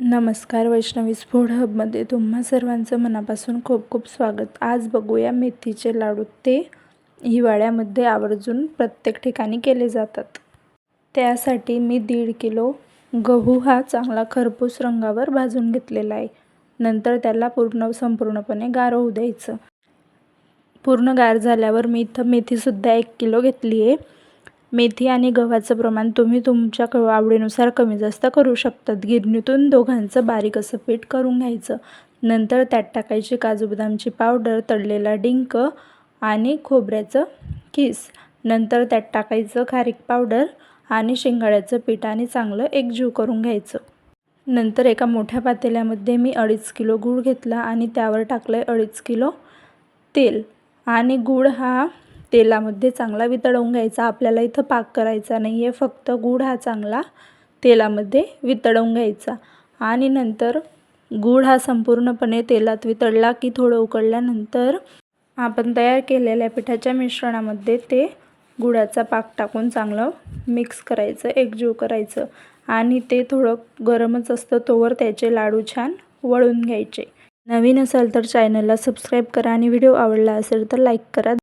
नमस्कार वैष्णवी स्फोड हबमध्ये तुम्हा सर्वांचं मनापासून खूप खूप स्वागत. आज बघूया मेथीचे लाडू. ते हिवाळ्यामध्ये आवर्जून प्रत्येक ठिकाणी केले जातात. त्यासाठी मी दीड किलो गहू हा चांगला खरपूस रंगावर भाजून घेतलेला आहे. नंतर त्याला पूर्ण संपूर्णपणे गार होऊ द्यायचं. पूर्ण गार झाल्यावर मी इथं मेथीसुद्धा एक किलो घेतली आहे. मेथी आणि गव्हाचं प्रमाण तुम्ही तुमच्या क आवडीनुसार कमी जास्त करू शकतात. गिरणीतून दोघांचं बारीक असं पीठ करून घ्यायचं. नंतर त्यात टाकायची काजू बदामची पावडर तळलेला डिंक आणि खोबऱ्याचं किस. नंतर त्यात टाकायचं खारीक पावडर आणि शेंगाड्याचं पीठ आणि चांगलं एकजीव करून घ्यायचं. नंतर एका मोठ्या पातेल्यामध्ये मी अडीच किलो गूळ घेतला आणि त्यावर टाकलं आहे अडीच किलो तेल. आणि गूळ हा तेलामध्ये चांगला वितळवून घ्यायचा. आपल्याला इथं पाक करायचा नाही आहे फक्त गूळ हा चांगला तेलामध्ये वितळवून घ्यायचा. आणि नंतर गूळ हा संपूर्णपणे तेलात वितळला की थोडं उकळल्यानंतर आपण तयार केलेल्या पिठाच्या मिश्रणामध्ये ते गुळाचा पाक टाकून चांगलं मिक्स करायचं एकजीव करायचं. आणि ते थोडं गरमच असतं तोवर त्याचे लाडू छान वळून घ्यायचे. नवीन असाल तर चॅनलला सबस्क्राईब करा आणि व्हिडिओ आवडला असेल तर लाईक करा.